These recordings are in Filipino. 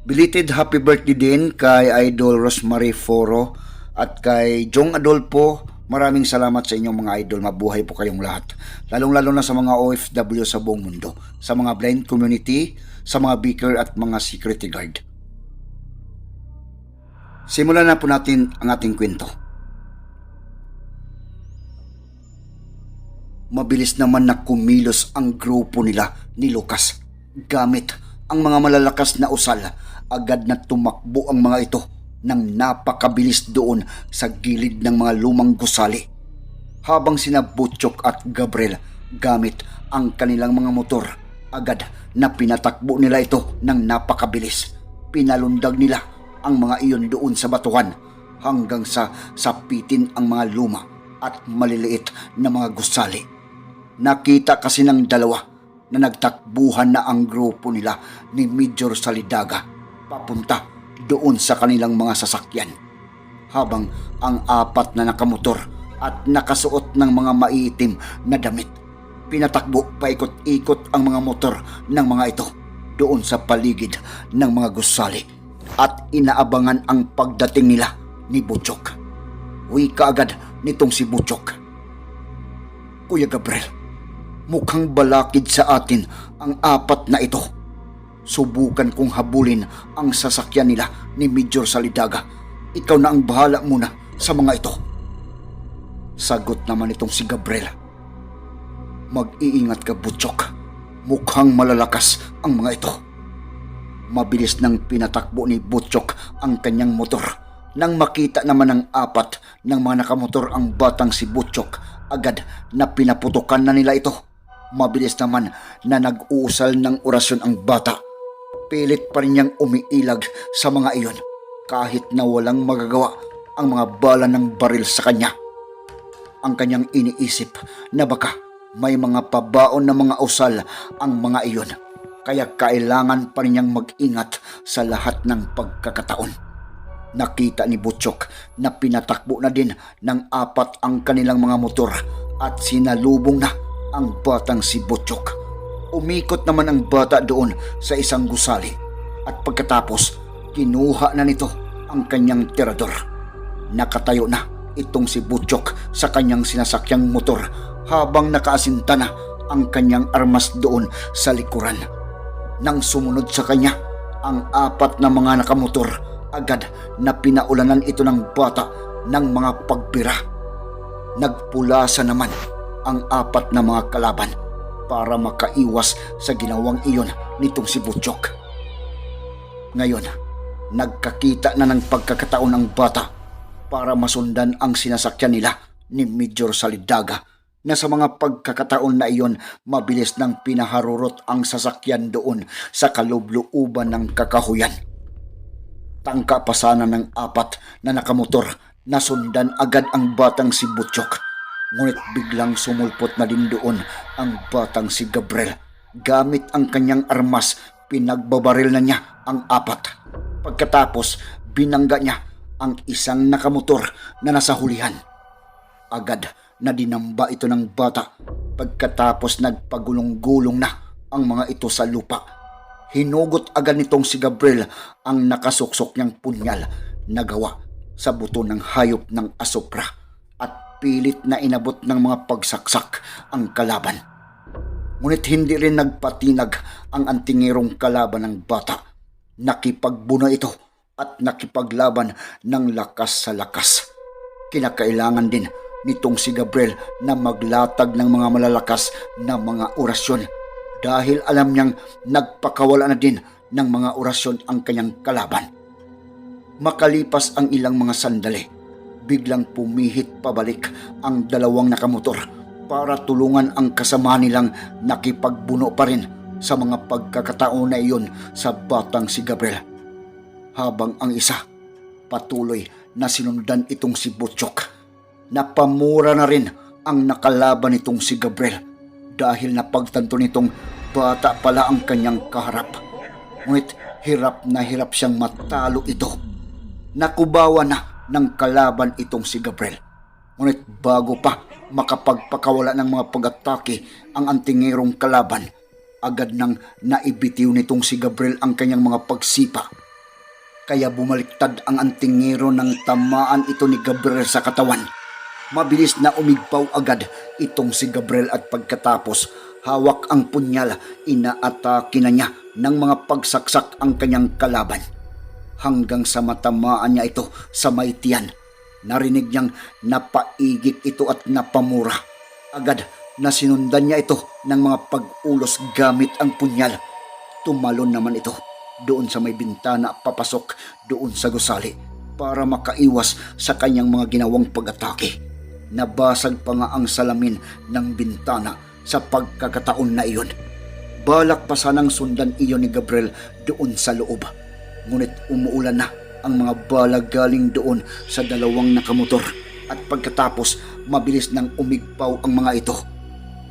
Belated happy birthday din kay Idol Rosemary Foro at kay Jong Adolfo. Maraming salamat sa inyong mga idol. Mabuhay po kayong lahat. Lalong-lalo na sa mga OFW sa buong mundo. Sa mga blind community, sa mga beaker at mga security guard. Simulan na po natin ang ating kwento. Mabilis naman na kumilos ang grupo nila ni Lucas gamit ang mga malalakas na usal. Agad na tumakbo ang mga ito nang napakabilis doon sa gilid ng mga lumang gusali. Habang sina Butchok at Gabriel gamit ang kanilang mga motor, agad na pinatakbo nila ito ng napakabilis. Pinalundag nila ang mga iyon doon sa batuhan hanggang sa sapitin ang mga luma at maliliit na mga gusali. Nakita kasi ng dalawa na nagtakbuhan na ang grupo nila ni Major Salidaga papunta doon sa kanilang mga sasakyan. Habang ang apat na nakamotor at nakasuot ng mga maiitim na damit. Pinatakbo paikot-ikot ang mga motor ng mga ito doon sa paligid ng mga gusali at inaabangan ang pagdating nila ni Butchok. Uwi kaagad nitong si Butchok. Kuya Gabriel, mukhang balakid sa atin ang apat na ito. Subukan kong habulin ang sasakyan nila ni Major Salidaga. Ikaw na ang bahala muna sa mga ito. Sagot naman itong si Gabriel. Mag-iingat ka, Butchok. Mukhang malalakas ang mga ito. Mabilis nang pinatakbo ni Butchok ang kanyang motor. Nang makita naman ng apat ng mga nakamotor ang batang si Butchok, agad na pinaputukan na nila ito. Mabilis naman na nag-uusal ng orasyon ang bata. Pilit pa rin niyang umiilag sa mga iyon kahit na walang magagawa ang mga bala ng baril sa kanya. Ang kanyang iniisip na baka may mga pabaon na mga usal ang mga iyon kaya kailangan pa rin niyang mag-ingat sa lahat ng pagkakataon. Nakita ni Butchok na pinatakbo na din ng apat ang kanilang mga motor at sinalubong na ang batang si Butchok. Umikot naman ang bata doon sa isang gusali at pagkatapos kinuha na nito ang kanyang tirador. Nakatayo na itong si Butchok sa kanyang sinasakyang motor habang nakaasinta na ang kanyang armas doon sa likuran. Nang sumunod sa kanya, ang apat na mga nakamotor agad na pinaulanan ito ng bata ng mga pagbira. Nagpulasa naman ang apat na mga kalaban para makaiwas sa ginawang iyon nitong si Butchok. Ngayon, nagkakita na ng pagkakataon ang bata para masundan ang sinasakyan nila ni Major Salidaga na sa mga pagkakataon na iyon mabilis nang pinaharurot ang sasakyan doon sa kalubluuban ng kakahuyan. Tangka pa sana ng apat na nakamotor na sundan agad ang batang si Butchok. Ngunit biglang sumulpot na din doon ang batang si Gabriel. Gamit ang kanyang armas, pinagbabaril na niya ang apat. Pagkatapos, binangga niya ang isang nakamotor na nasa hulihan. Agad na dinamba ito ng bata pagkatapos nagpagulong-gulong na ang mga ito sa lupa. Hinugot agad nitong si Gabriel ang nakasuksok niyang punyal na gawa sa buto ng hayop ng asopra pilit na inabot ng mga pagsaksak ang kalaban. Ngunit hindi rin nagpatinag ang antingirong kalaban ng bata. Nakipagbuno ito at nakipaglaban ng lakas sa lakas. Kinakailangan din nitong si Gabriel na maglatag ng mga malalakas na mga orasyon dahil alam niyang nagpakawala na din ng mga orasyon ang kanyang kalaban. Makalipas ang ilang mga sandali, biglang pumihit pabalik ang dalawang nakamotor para tulungan ang kasama nilang nakipagbuno pa rin sa mga pagkakataon na iyon sa batang si Gabriel. habang ang isa patuloy na sinundan itong si Butchok. Napamura na rin ang nakalaban nitong si Gabriel dahil napagtanto nitong bata pala ang kanyang kaharap. Ngunit hirap na hirap siyang matalo ito. Nakubawa na ng kalaban itong si Gabriel. Ngunit bago pa makapagpakawala ng mga pag-atake ang antingerong kalaban, agad nang naibitiw nitong si Gabriel ang kanyang mga pagsipa. Kaya bumaliktad ang antingero ng tamaan ito ni Gabriel sa katawan. Mabilis na umigpaw agad itong si Gabriel at pagkatapos hawak ang punyal, inaatake na niya ng mga pagsaksak ang kanyang kalaban. Hanggang sa matamaan niya ito sa may tiyan. Narinig niyang napaigit ito at napamura. Agad na sinundan niya ito ng mga pag-ulos gamit ang punyal. Tumalon naman ito doon sa may bintana papasok doon sa gusali para makaiwas sa kanyang mga ginawang pag-atake. Nabasag pa nga ang salamin ng bintana sa pagkakataon na iyon. Balak pa sanang sundan iyon ni Gabriel doon sa loob. Ngunit umuulan na ang mga bala galing doon sa dalawang nakamotor at pagkatapos mabilis nang umigpaw ang mga ito.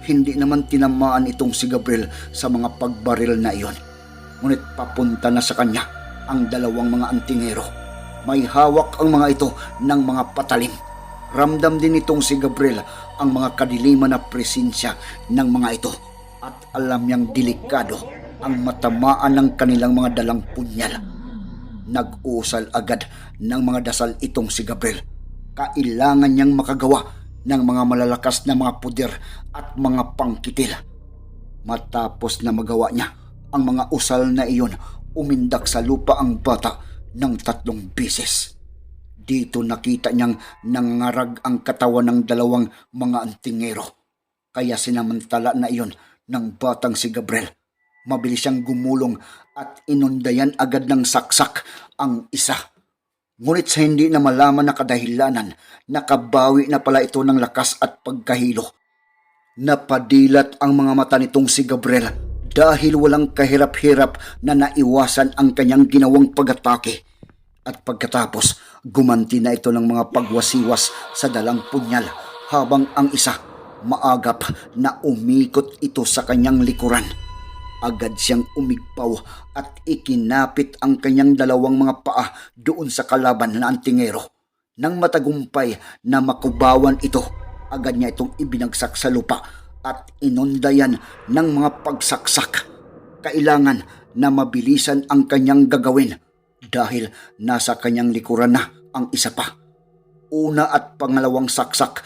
Hindi naman tinamaan itong si Gabriel sa mga pagbaril na iyon. Ngunit papunta na sa kanya ang dalawang mga antingero. May hawak ang mga ito ng mga patalim. Ramdam din itong si Gabriel ang mga kadiliman na presensya ng mga ito at alam niyang delikado ang matamaan ng kanilang mga dalang punyal. Nag-usal agad ng mga dasal itong si Gabriel. Kailangan niyang makagawa ng mga malalakas na mga puder at mga pangkitil. Matapos na magawa niya ang mga usal na iyon, umindak sa lupa ang bata ng tatlong bisis. Dito nakita niyang nangarag ang katawan ng dalawang mga antingero. Kaya sinamantala na iyon ng batang si Gabriel. Mabilis siyang gumulong at inundayan agad ng saksak ang isa. Ngunit sa hindi na malaman na kadahilanan, nakabawi na pala ito ng lakas at pagkahilo. Napadilat ang mga mata nitong si Gabriel dahil walang kahirap-hirap na naiwasan ang kanyang ginawang pag-atake. At pagkatapos, gumanti na ito ng mga pagwasiwas sa dalang punyal habang ang isa maagap na umikot ito sa kanyang likuran. Agad siyang umigpaw at ikinapit ang kanyang dalawang mga paa doon sa kalaban na antingero. Nang matagumpay na makubawan ito, agad niya itong ibinagsak sa lupa at inundayan ng mga pagsaksak. Kailangan na mabilisan ang kanyang gagawin dahil nasa kanyang likuran na ang isa pa. Una at pangalawang saksak,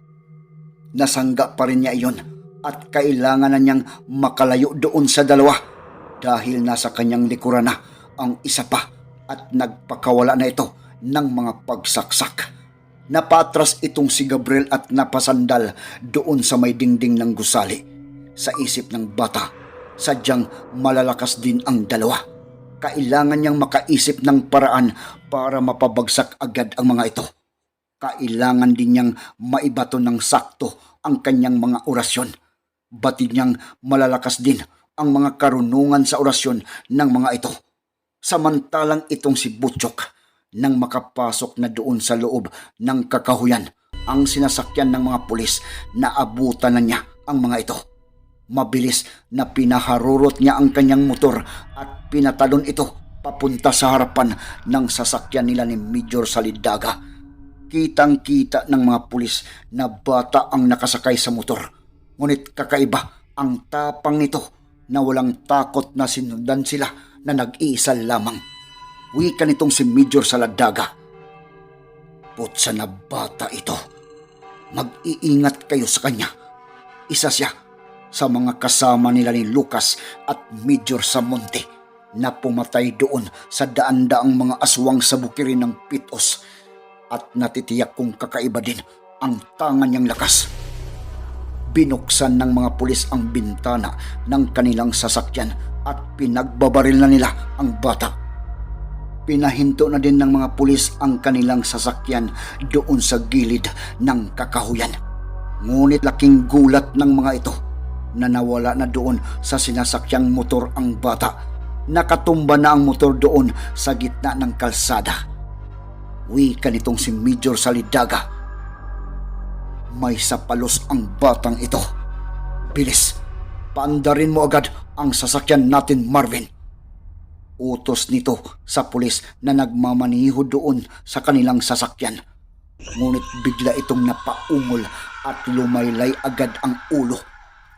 nasangga pa rin niya iyon at kailangan na niyang makalayo doon sa dalawa dahil nasa kanyang likuran na ang isa pa at nagpakawala na ito ng mga pagsaksak. Napatras itong si Gabriel at napasandal doon sa may dingding ng gusali. Sa isip ng bata, sadyang malalakas din ang dalawa. Kailangan niyang makaisip ng paraan para mapabagsak agad ang mga ito. Kailangan din niyang maibato ng sakto ang kanyang mga orasyon. Batid niyang malalakas din ang mga karunungan sa orasyon ng mga ito. Samantalang itong si Butchok nang makapasok na doon sa loob ng kakahuyan ang sinasakyan ng mga pulis na abutan na niya ang mga ito. Mabilis na pinaharurot niya ang kanyang motor at pinatalon ito papunta sa harapan ng sasakyan nila ni Major Salidaga. Kitang-kita ng mga pulis na bata ang nakasakay sa motor. Ngunit kakaiba ang tapang nito na walang takot na sinundan sila na nag-iisa lamang. Wika nitong si Major Saladaga. Putsa na bata ito. Mag-iingat kayo sa kanya. Isa siya sa mga kasama nila ni Lucas at Major Samonte na pumatay doon sa daan-daang mga aswang sa bukirin ng Pitos at natitiyak kong kakaiba din ang tangan niyang lakas. Binuksan ng mga pulis ang bintana ng kanilang sasakyan at pinagbabaril na nila ang bata. Pinahinto na din ng mga pulis ang kanilang sasakyan doon sa gilid ng kakahuyan. Ngunit laking gulat ng mga ito na nawala na doon sa sinasakyang motor ang bata nakatumba na ang motor doon sa gitna ng kalsada. Wika nitong si Major Salidaga. May sapalos ang batang ito. Bilis, paandarin mo agad ang sasakyan natin Marvin. Utos nito sa pulis na nagmamaniho doon sa kanilang sasakyan. Ngunit bigla itong napaungol at lumaylay agad ang ulo.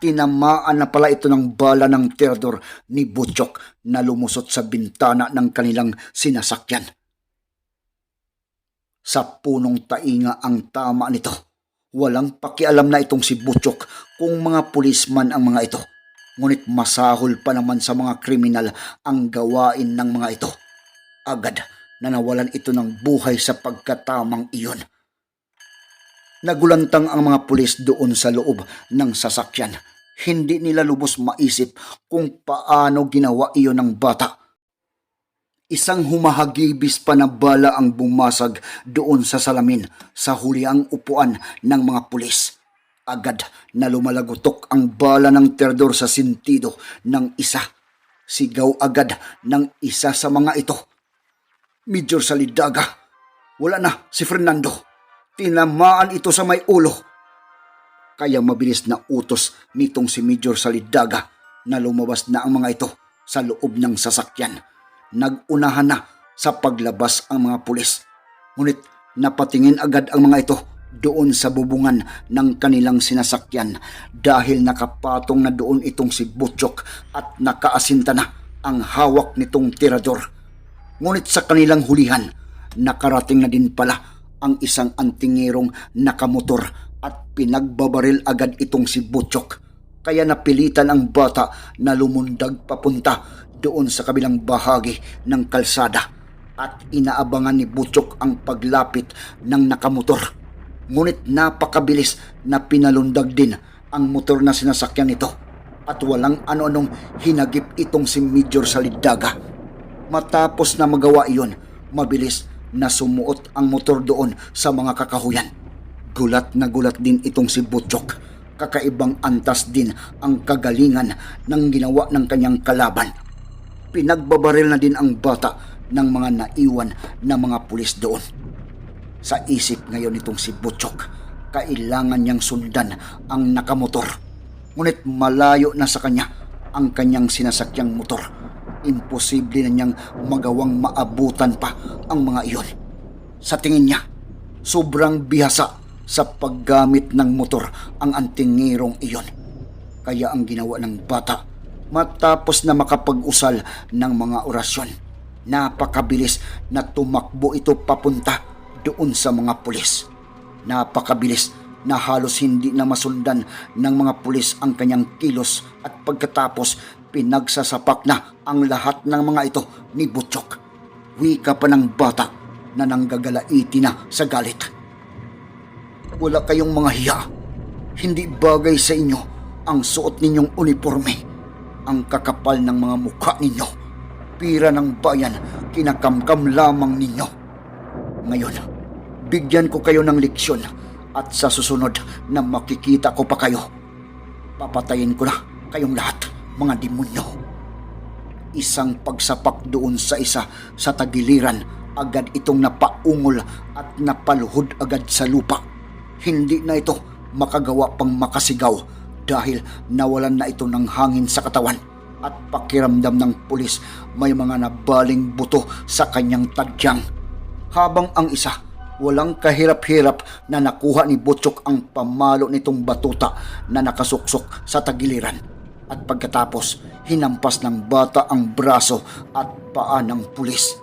Tinamaan na pala ito ng bala ng terador ni Butchok na lumusot sa bintana ng kanilang sinasakyan. Sa punong tainga ang tama nito. Walang pakialam na itong si Butchok kung mga pulisman ang mga ito. Ngunit masahol pa naman sa mga kriminal ang gawain ng mga ito. Agad na nawalan ito ng buhay sa pagkatamang iyon. Nagulantang ang mga pulis doon sa loob ng sasakyan. Hindi nila lubos maisip kung paano ginawa iyon ng bata. Isang humahagibis pa na bala ang bumasag doon sa salamin sa huliang upuan ng mga pulis. Agad na lumalagotok ang bala ng terador sa sintido ng isa. Sigaw agad ng isa sa mga ito. Major Salidaga, wala na si Fernando. Tinamaan ito sa may ulo. Kaya mabilis na utos nitong si Major Salidaga na lumabas na ang mga ito sa loob ng sasakyan. Nagunahan na sa paglabas ang mga pulis. Ngunit napatingin agad ang mga ito doon sa bubungan ng kanilang sinasakyan dahil nakapatong na doon itong si Butchok at nakaasinta na ang hawak nitong tirador. Ngunit sa kanilang hulihan, nakarating na din pala ang isang antingerong nakamotor at pinagbabaril agad itong si Butchok. Kaya napilitan ang bata na lumundag papunta doon sa kabilang bahagi ng kalsada at inaabangan ni Butchok ang paglapit ng nakamotor. Ngunit napakabilis na pinalundag din ang motor na sinasakyan nito at walang ano-anong hinagip itong si Major Salidaga. Matapos na magawa iyon, mabilis na sumuot ang motor doon sa mga kakahuyan. Gulat na gulat din itong si Butchok. Kakaibang antas din ang kagalingan ng ginawa ng kanyang kalaban. Pinagbabaril na din ang bata ng mga naiwan na mga pulis doon. Sa isip ngayon nitong si Butchok, kailangan niyang sundan ang nakamotor. Ngunit malayo na sa kanya ang kanyang sinasakyang motor. Imposible na niyang magawang maabutan pa ang mga iyon. Sa tingin niya, sobrang bihasa sa paggamit ng motor ang antingirong iyon. Kaya ang ginawa ng bata, matapos na makapag-usal ng mga orasyon, napakabilis na tumakbo ito papunta doon sa mga pulis. Napakabilis na halos hindi na masundan ng mga pulis ang kanyang kilos at pagkatapos pinagsasapak na ang lahat ng mga ito ni Butchok. Wika pa ng bata na nanggagalaiti na sa galit. Wala kayong mga hiya. Hindi bagay sa inyo ang suot ninyong uniforme. Ang kakapal ng mga mukha ninyo. Pira ng bayan, kinakamkam lamang ninyo. Ngayon, bigyan ko kayo ng leksyon at sa susunod na makikita ko pa kayo, papatayin ko na kayong lahat, mga demonyo. Isang pagsapak doon sa isa sa tagiliran, agad itong napaungol at napaluhod agad sa lupa. Hindi na ito makagawa pang makasigaw dahil nawalan na ito ng hangin sa katawan at pakiramdam ng pulis may mga nabaling buto sa kanyang tadyang. Habang ang isa walang kahirap-hirap na nakuha ni Butchok ang pamalo nitong batuta na nakasuksok sa tagiliran. At pagkatapos, hinampas ng bata ang braso at paa ng pulis.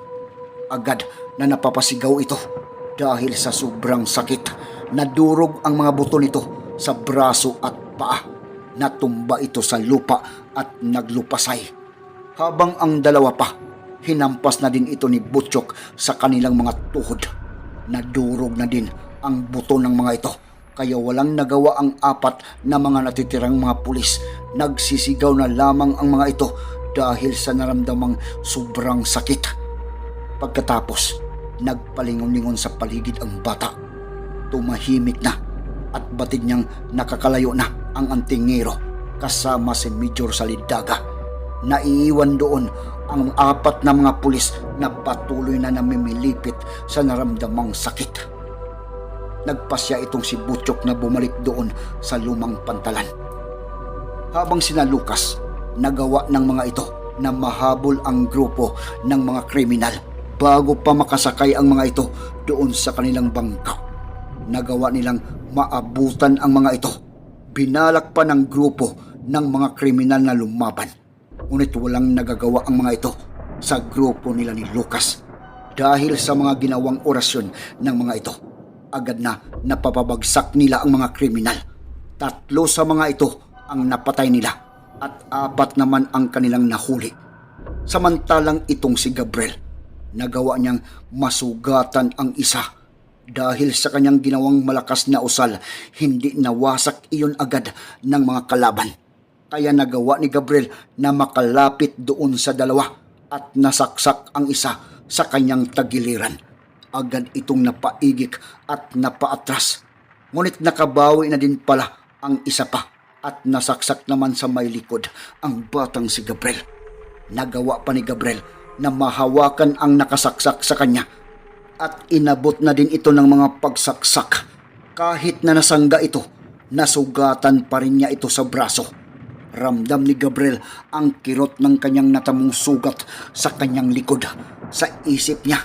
Agad na napapasigaw ito dahil sa sobrang sakit. Nadurog ang mga buto nito sa braso at paa. Natumba ito sa lupa at naglupasay. Habang ang dalawa pa, hinampas na din ito ni Butchok sa kanilang mga tuhod. Nadurog na din ang buto ng mga ito kaya walang nagawa ang apat na mga natitirang mga pulis. Nagsisigaw na lamang ang mga ito dahil sa naramdamang sobrang sakit. Pagkatapos, nagpalingon-lingon sa paligid ang bata. Tumahimik na at batid niyang nakakalayo na ang antingero kasama si Major Salidaga. Naiiwan doon ang apat na mga pulis na patuloy na namimilipit sa naramdamang sakit. Nagpasya itong si Butchok na bumalik doon sa lumang pantalan. Habang sina Lucas, nagawa ng mga ito na mahabol ang grupo ng mga kriminal bago pa makasakay ang mga ito doon sa kanilang bangka. Nagawa nilang maabutan ang mga ito. Binalak pa ng grupo ng mga kriminal na lumaban. Ngunit walang nagagawa ang mga ito sa grupo nila ni Lucas dahil sa mga ginawang orasyon ng mga ito. Agad na napapabagsak nila ang mga kriminal. Tatlo sa mga ito ang napatay nila at apat naman ang kanilang nahuli. Samantalang itong si Gabriel, nagawa niyang masugatan ang isa dahil sa kanyang ginawang malakas na usal, hindi nawasak iyon agad ng mga kalaban. Kaya nagawa ni Gabriel na makalapit doon sa dalawa at nasaksak ang isa sa kanyang tagiliran. Agad itong napaigik at napaatras. Ngunit nakabawi na din pala ang isa pa at nasaksak naman sa may likod ang batang si Gabriel. Nagawa pa ni Gabriel na mahawakan ang nakasaksak sa kanya at inabot na din ito ng mga pagsaksak. Kahit na nasangga ito, nasugatan pa rin niya ito sa braso. Ramdam ni Gabriel ang kirot ng kanyang natamong sugat sa kanyang likod. Sa isip niya,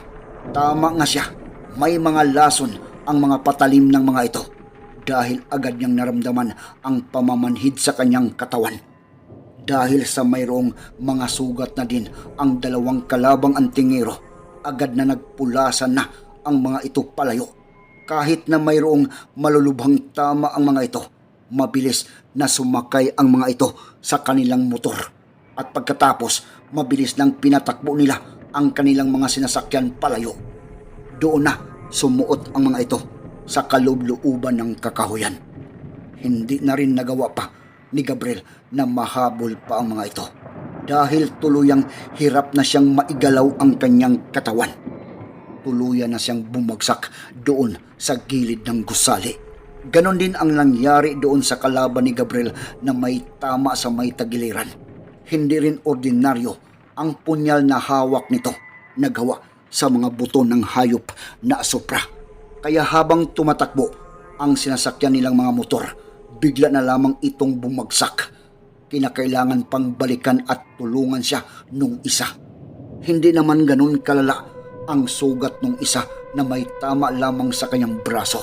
tama nga siya, may mga lason ang mga patalim ng mga ito dahil agad niyang naramdaman ang pamamanhid sa kanyang katawan. Dahil sa mayroong mga sugat na din ang dalawang kalabang antingero, agad na nagpulasan na ang mga ito palayo. Kahit na mayroong malulubhang tama ang mga ito, mabilis na sumakay ang mga ito sa kanilang motor. At pagkatapos, mabilis nang pinatakbo nila ang kanilang mga sinasakyan palayo. Doon na sumuot ang mga ito sa kaloob-looban ng kakahuyan. Hindi na rin nagawa pa ni Gabriel na mahabol pa ang mga ito dahil tuluyang hirap na siyang maigalaw ang kanyang katawan. Tuluyan na siyang bumagsak doon sa gilid ng gusali. Ganon din ang nangyari doon sa kalaban ni Gabriel na may tama sa may tagiliran. Hindi rin ordinaryo ang punyal na hawak nito na gawa sa mga buto ng hayop na asopra. Kaya habang tumatakbo ang sinasakyan nilang mga motor, bigla na lamang itong bumagsak. Kinakailangan pang balikan at tulungan siya nung isa. Hindi naman ganun kalala ang sugat nung isa na may tama lamang sa kanyang braso.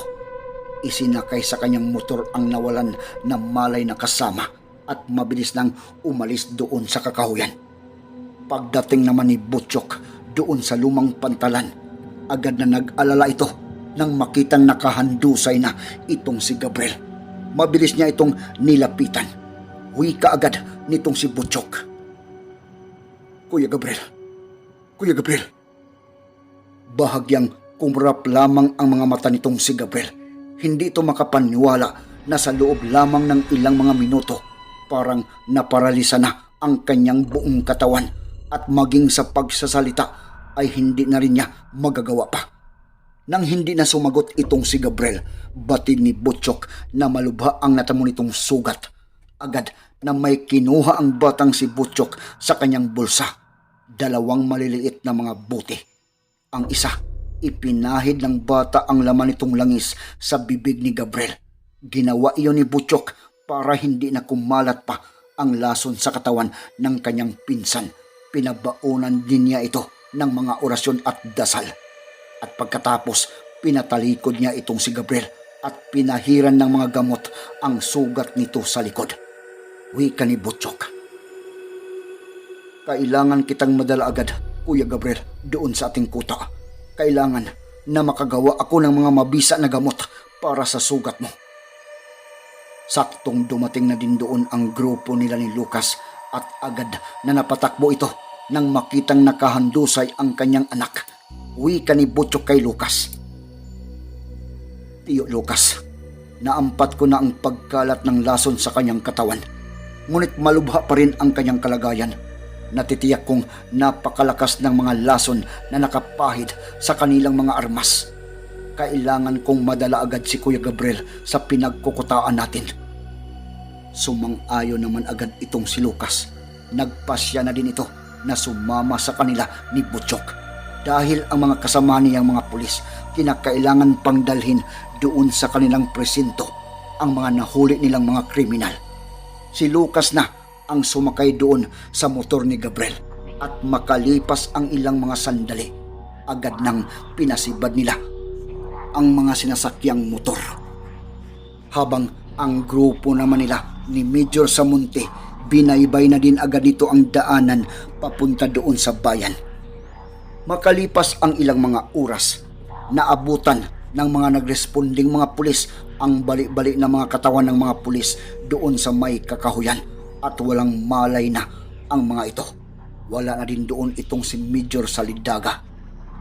Isinakay sa kanyang motor ang nawalan na malay na kasama at mabilis nang umalis doon sa kakahuyan. Pagdating naman ni Butchok doon sa lumang pantalan, agad na nag-alala ito nang makitang nakahandusay na itong si Gabriel. Mabilis niya itong nilapitan. Wika agad nitong si Butchok. Kuya Gabriel, Kuya Gabriel. Bahagyang kumrap lamang ang mga mata nitong si Gabriel. Hindi ito makapaniwala na sa loob lamang ng ilang mga minuto, parang naparalisa na ang kanyang buong katawan at maging sa pagsasalita ay hindi na rin niya magagawa pa. Nang hindi na sumagot itong si Gabriel, batid ni Butchok na malubha ang natamo nitong sugat. Agad na may kinuha ang batang si Butchok sa kanyang bulsa. Dalawang maliliit na mga buti. Ang isa, ipinahid ng bata ang laman nitong langis sa bibig ni Gabriel. Ginawa iyon ni Butchok para hindi na kumalat pa ang lason sa katawan ng kanyang pinsan. Pinabaunan din niya ito ng mga orasyon at dasal. At pagkatapos, pinatalikod niya itong si Gabriel at pinahiran ng mga gamot ang sugat nito sa likod. Wika ni Butchok. Kailangan kitang madala agad, Kuya Gabriel, doon sa ating kuta. Kailangan na makagawa ako ng mga mabisa na gamot para sa sugat mo. Saktong dumating na din doon ang grupo nila ni Lucas at agad na napatakbo ito nang makitang nakahandusay ang kanyang anak. Wika ni Butchok kay Lucas. Tiyo Lucas, naampat ko na ang pagkalat ng lason sa kanyang katawan. Ngunit malubha pa rin ang kanyang kalagayan. Natitiyak kong napakalakas ng mga lason na nakapahid sa kanilang mga armas. Kailangan kong madala agad si Kuya Gabriel sa pinagkukutaan natin. Sumang-ayo naman agad itong si Lucas nagpasya na din ito na sumama sa kanila ni Butchok. Dahil ang mga kasama niyang mga pulis kinakailangan pang dalhin doon sa kanilang presinto ang mga nahuli nilang mga kriminal. Si Lucas na ang sumakay doon sa motor ni Gabriel at makalipas ang ilang mga sandali, agad nang pinasibad nila ang mga sinasakyang motor. Habang ang grupo naman nila ni Major Samunte, binaybay na din agad nito ang daanan papunta doon sa bayan. Makalipas ang ilang mga oras, naabutan ng mga nagresponding mga pulis ang bali-bali na mga katawan ng mga pulis doon sa may kakahuyan at walang malay na ang mga ito. Wala na din doon itong si Major Salidaga.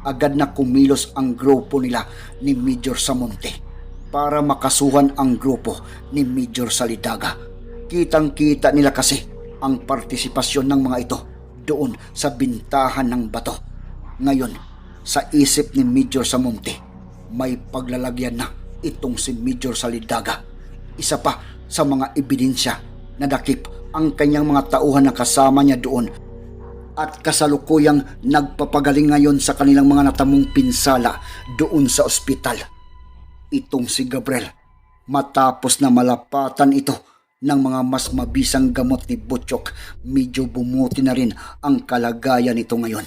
Agad na kumilos ang grupo nila ni Major Samonte para makasuhan ang grupo ni Major Salidaga. Kitang-kita nila kasi ang partisipasyon ng mga ito doon sa bintahan ng bato. Ngayon, sa isip ni Major Samonte, may paglalagyan na itong si Major Salidaga. Isa pa sa mga ebidensya na dakip ang kanyang mga tauhan na kasama niya doon at kasalukuyang nagpapagaling ngayon sa kanilang mga natamong pinsala doon sa ospital. Itong si Gabriel, matapos na malapatan ito ng mga mas mabisang gamot ni Butchok, medyo bumuti na rin ang kalagayan nito ngayon.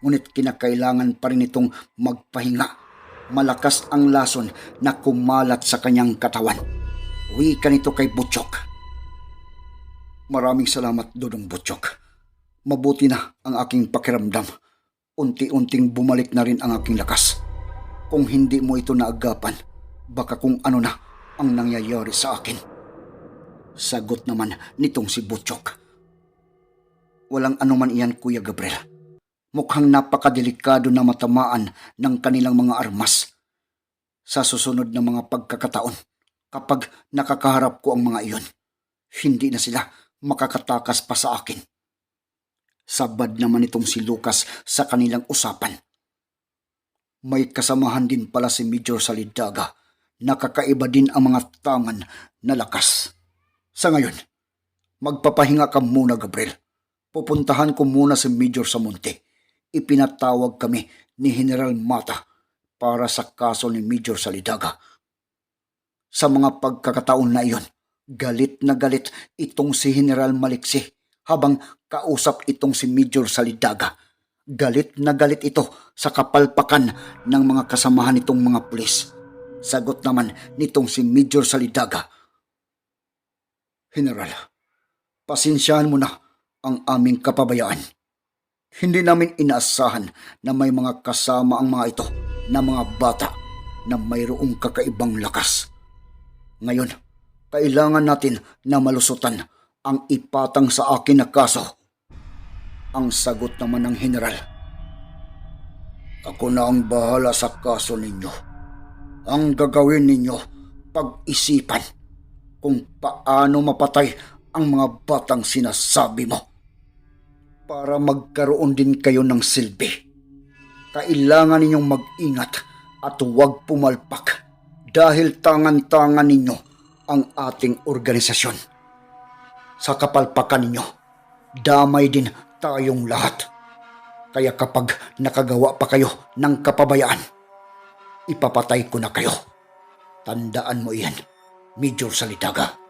Ngunit kinakailangan pa rin itong magpahinga. Malakas ang lason na kumalat sa kanyang katawan. Uwi ka nito kay Butchok. Maraming salamat, Dodong Butchok. Mabuti na ang aking pakiramdam. Unti-unting bumalik na rin ang aking lakas. Kung hindi mo ito naagapan, baka kung ano na ang nangyayari sa akin. Sagot naman nitong si Butchok. Walang anuman iyan, Kuya Gabriel. Mukhang napakadelikado na matamaan ng kanilang mga armas. Sa susunod na mga pagkakataon, kapag nakakaharap ko ang mga iyon, hindi na sila makakatakas pa sa akin. Sabad naman itong si Lucas sa kanilang usapan. May kasamahan din pala si Major Salidaga. Nakakaiba din ang mga tangan na lakas. Sa ngayon, magpapahinga ka muna, Gabriel. Pupuntahan ko muna si Major Samonte. Ipinatawag kami ni General Mata para sa kaso ni Major Salidaga. Sa mga pagkakataon na iyon, galit na galit itong si General Maliksi habang kausap itong si Major Salidaga. Galit na galit ito sa kapalpakan ng mga kasamahan nitong mga pulis. Sagot naman nitong si Major Salidaga. General, pasensyahan mo na ang aming kapabayaan. Hindi namin inaasahan na may mga kasama ang mga ito na mga bata na mayroong kakaibang lakas. Ngayon, kailangan natin na malusutan ang ipatang sa akin na kaso. Ang sagot naman ng general. Ako na ang bahala sa kaso ninyo. Ang gagawin ninyo, pag-isipan kung paano mapatay ang mga batang sinasabi mo. Para magkaroon din kayo ng silbi. Kailangan ninyong mag-ingat at huwag pumalpak dahil tangan-tangan ninyo ang ating organisasyon. Sa kapalpakan ninyo, damay din tayong lahat. Kaya kapag nakagawa pa kayo ng kapabayaan, ipapatay ko na kayo. Tandaan mo iyan, Major Salidaga.